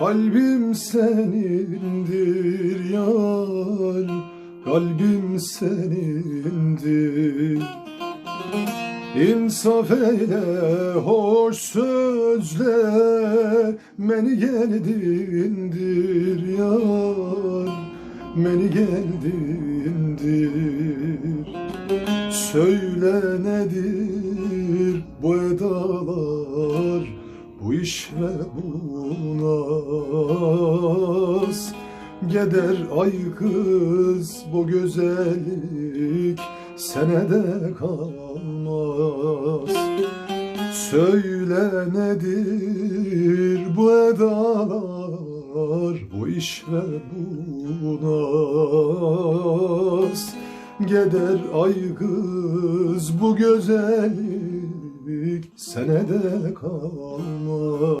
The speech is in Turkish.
Kalbim senindir yar Kalbim senindir. İnsaf eyle hoş sözle Beni geldindir yar Beni geldindir. Söyle nedir iş ve bu naz Geder ay kız bu güzellik senede kalmaz. Söyle nedir bu edalar Bu iş ve bu naz Geder ay kız bu güzellik senede kalmaz